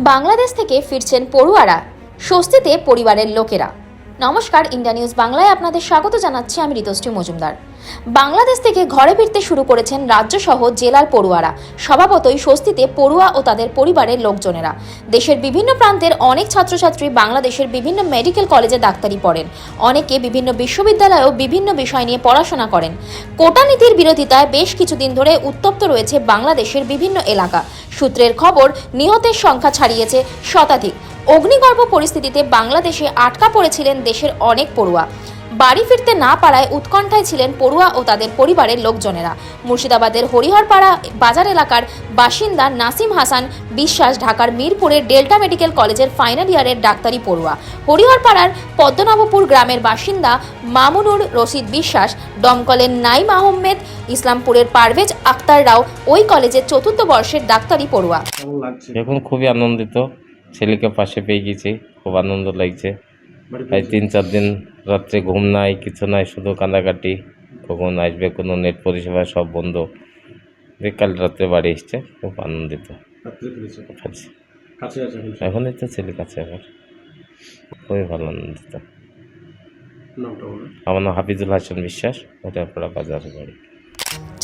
বাংলাদেশ থেকে ফিরছেন পড়ুয়ারা স্বস্তিতে পরিবারের লোকেরা। নমস্কার, ইন্ডিয়া নিউজ বাংলায় আপনাদের স্বাগত জানাচ্ছি আমি ঋতুশ্রী মজুমদার। বাংলাদেশ থেকে ঘরে ফিরতে শুরু করেছেন রাজ্যসহ জেলার পড়ুয়ারা। স্বভাবতই স্বস্তিতে পড়ুয়া ও তাদের পরিবারের লোকজনেরা। দেশের বিভিন্ন প্রান্তের অনেক ছাত্রছাত্রী বাংলাদেশের বিভিন্ন মেডিকেল কলেজে ডাক্তারি পড়েন। অনেকে বিভিন্ন বিশ্ববিদ্যালয়েও বিভিন্ন বিষয় নিয়ে পড়াশোনা করেন। কোটা নীতির বিরোধিতায় বেশ কিছুদিন ধরে উত্তপ্ত রয়েছে বাংলাদেশের বিভিন্ন এলাকা। সূত্রের খবর, নিহতের সংখ্যা ছাড়িয়েছে শতাধিক। অগ্নিগর্ভ পরিস্থিতিতে বাংলাদেশে আটকা পড়েছিলেন দেশের অনেক পড়ুয়া। বাড়ি ফিরতে না পারায় উৎকণ্ঠায় ছিলেন পড়ুয়া ও তাদের পরিবারের লোকজনেরা। মুর্শিদাবাদের হরিহরপাড়া বাজার এলাকার বাসিন্দা নাসিম হাসান বিশ্বাস ঢাকার মিরপুরের ডেল্টা মেডিকেল কলেজের ফাইনাল ইয়ারের ডাক্তারি পড়ুয়া। হরিহরপাড়ার পদ্মনবপুর গ্রামের বাসিন্দা মামুনুর রশিদ বিশ্বাস দমকলের নাইম আহমেদ ইসলামপুরের পারভেজ আক্তার রাও ওই কলেজের চতুর্থ বর্ষের ডাক্তারি পড়ুয়া। এখন খুবই আনন্দিত। ছেলেকে পাশে পেয়ে গেছি খুব আনন্দ লাগছে। এই তিন চার দিন রাত্রে ঘুম নাই কিছু নাই শুধু কান্দাকাটি কখন আসবে কোনো নেট পরিষেবা সব বন্ধ। কাল রাত্রে বাড়ি এসছে খুব আনন্দিত। এখন এখনই তো ছেলে কাছে আমার খুবই ভালো আনন্দিত। আমার নাম হাফিজুল হাসান বিশ্বাস ওটারপড়া বাজার বাড়ি।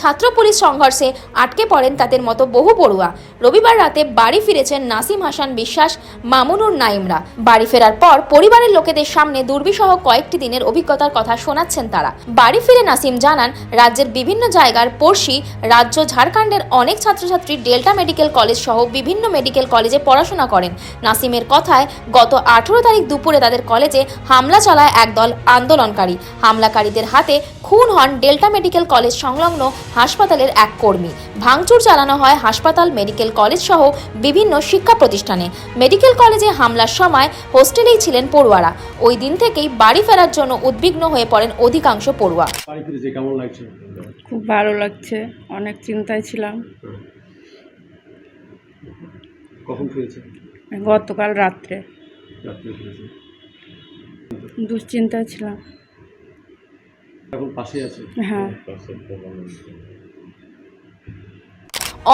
ছাত্র পুলিশ সংঘর্ষে আটকে পড়েন তাদের মতো বহু পড়ুয়া। রবিবার রাতে বাড়ি ফিরেছেন নাসিম হাসান বিশ্বাস, মামুনুর নাইমরা। বাড়ি ফেরার পর পরিবারের লোকেদের সামনে দুর্বিসহ কয়েকটি দিনের অভিজ্ঞতার কথা শোনাচ্ছেন তারা। বাড়ি ফিরে নাসিম জানান, রাজ্যের বিভিন্ন জায়গার পড়শি, রাজ্য ঝাড়খণ্ডের অনেক ছাত্রছাত্রী ডেল্টা মেডিকেল কলেজ সহ বিভিন্ন মেডিকেল কলেজে পড়াশোনা করেন। নাসিমের কথায়, গত আঠেরো তারিখ দুপুরে তাদের কলেজে হামলা চালায় একদল আন্দোলনকারী। হামলাকারীদের হাতে খুন হন ডেল্টা মেডিকেল কলেজ সংলগ্ন হাসপাতালের এক কর্মী। ভাঙচুর চালানো হয় হাসপাতাল মেডিকেল কলেজ সহ বিভিন্ন শিক্ষা প্রতিষ্ঠানে। মেডিকেল কলেজে হামলার সময় হোস্টেলেই ছিলেন পড়ুয়ারা। ওই দিন থেকেই বাড়ি ফেরার জন্য উদ্বিগ্ন হয়ে পড়েন অধিকাংশ পড়ুয়া। বাড়ি ফিরেছে কেমন লাগছে? খুব ভালো লাগছে অনেক চিন্তায় ছিলাম। কখন ফিরেছে গতকাল রাত্রে। রাত্রে দুশ্চিন্তায় ছিলাম। এখন পাশে আছে। হ্যাঁ।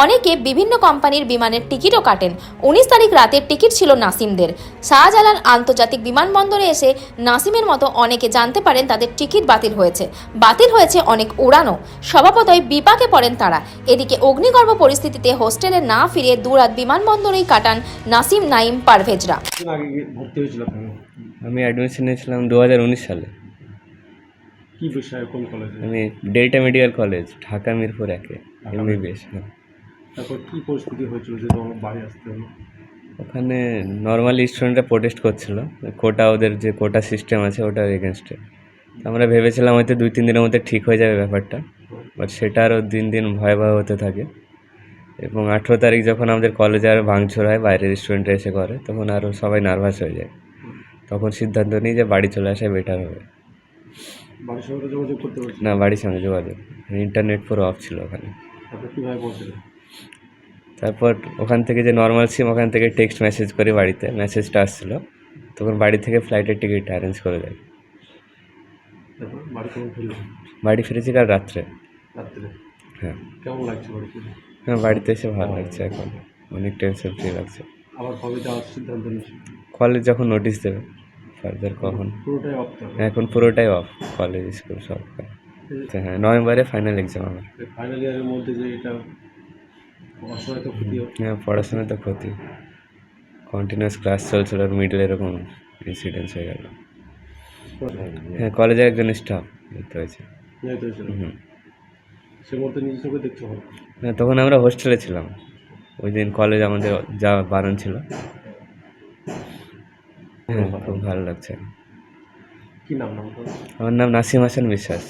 অনেকে বিভিন্ন কোম্পানির বিমানের টিকিটও কাটেন। উনিশ তারিখ রাতের টিকিট ছিল নাসিমদের। শাহজালাল আন্তর্জাতিক বিমানবন্দরে এসে নাসিমের মতো অনেকে জানতে পারেন তাদের টিকিট বাতিল হয়েছে। বাতিল হয়েছে অনেক উড়ানও। স্বভাবতই বিপাকে পড়েন তারা। এদিকে অগ্নিগর্ভ পরিস্থিতিতে হোস্টেলে না ফিরে দুরাত বিমানবন্দরেই কাটান নাসিম নাইম পারভেজরা। আমি অ্যাডমিশন নিয়েছিলাম দু হাজার উনিশ সালে। কি বিষয়ে কোন কলেজে আমি Delta medical college Dhaka Mirpur একে এমবিবিএস হ্যাঁ। তারপর কি পরিস্থিতি হয়েছিল যে তোমার বাড়ি আসতে হলো? ওখানে নর্মালি স্টুডেন্টরা প্রোটেস্ট করছিল কোটা ওদের যে কোটা সিস্টেম আছে ওটার এগেনস্টে আমরা ভেবেছিলাম হয়তো দুই তিন দিনের মধ্যে ঠিক হয়ে যাবে ব্যাপারটা বাট সেটা আরও দিন দিন ভয়াবহ হতে থাকে। এবং আঠেরো তারিখ যখন আমাদের কলেজে আরও ভাঙচুর হয় বাইরের স্টুডেন্টরা এসে করে তখন আরও সবাই নার্ভাস হয়ে যায়। তখন সিদ্ধান্ত নিই যে বাড়ি চলে আসা বেটার হবে। বাড়ির সঙ্গে যোগাযোগ করতে পারছি না। বাড়ির সঙ্গে যোগাযোগ। ইন্টারনেট পুরো অফ ছিল ওখানে। তারপর কীভাবে তারপর ওখান থেকে যে নর্মাল সিম ওখান থেকে টেক্সট মেসেজ করি বাড়িতে। মেসেজটা আসছিল। তখন বাড়ি থেকে ফ্লাইটের টিকিট অ্যারেঞ্জ করে দেয়। বাড়ি ফিরেছি কাল রাত্রে। রাত্রে? হ্যাঁ। কেমন লাগছে বাড়ি হ্যাঁ বাড়িতে এসে ভালো লাগছে এখন। অনেক টেনশন ফ্রি লাগছে। আবার কবে যাওয়ার সিদ্ধান্ত নিয়েছি কলেজ যখন নোটিশ দেবে। ফার্দার কখন? পুরোটাই অফ এখন পুরোটাই অফ কলেজ স্কুল সব হ্যাঁ নভেম্বরে ফাইনাল এক্সাম আমার। ফাইনাল ইয়ারের মধ্যে যে এটা অসহায় তো ক্ষতি হ্যাঁ পড়াশোনা তো ক্ষতি। কন্টিনিউয়াস ক্লাস চলছিল আর মিডলে এরকম ইনসিডেন্স হয়ে গেল। হ্যাঁ কলেজের একজন স্টাফ দেখতে হয়েছে। হুম। সে মুহূর্তে নিজের চোখে দেখতে হ্যাঁ তখন আমরা হোস্টেলে ছিলাম। ওই দিন কলেজ আমাদের যা বারণ ছিল। হ্যাঁ খুব ভালো লাগছে। কি নাম নামটা আমার নাম নাসিম হাসান বিশ্বাস।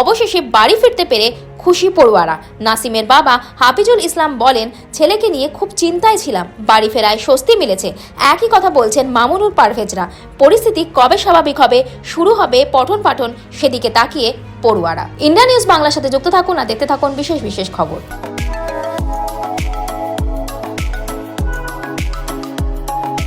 অবশেষে বাড়ি ফিরতে পেরে খুশি পড়ুয়ারা। নাসিমের বাবা হাফিজুল ইসলাম বলেন ছেলেকে নিয়ে খুব চিন্তায় ছিলাম। বাড়ি ফেরায় স্বস্তি মিলেছে। একই কথা বলছেন মামুনুর পারভেজরা। পরিস্থিতি কবে স্বাভাবিক হবে শুরু হবে পঠন পাঠন সেদিকে তাকিয়ে পড়ুয়ারা। ইন্ডিয়া নিউজ বাংলার সাথে যুক্ত থাকুন আর দেখতে থাকুন বিশেষ বিশেষ খবর।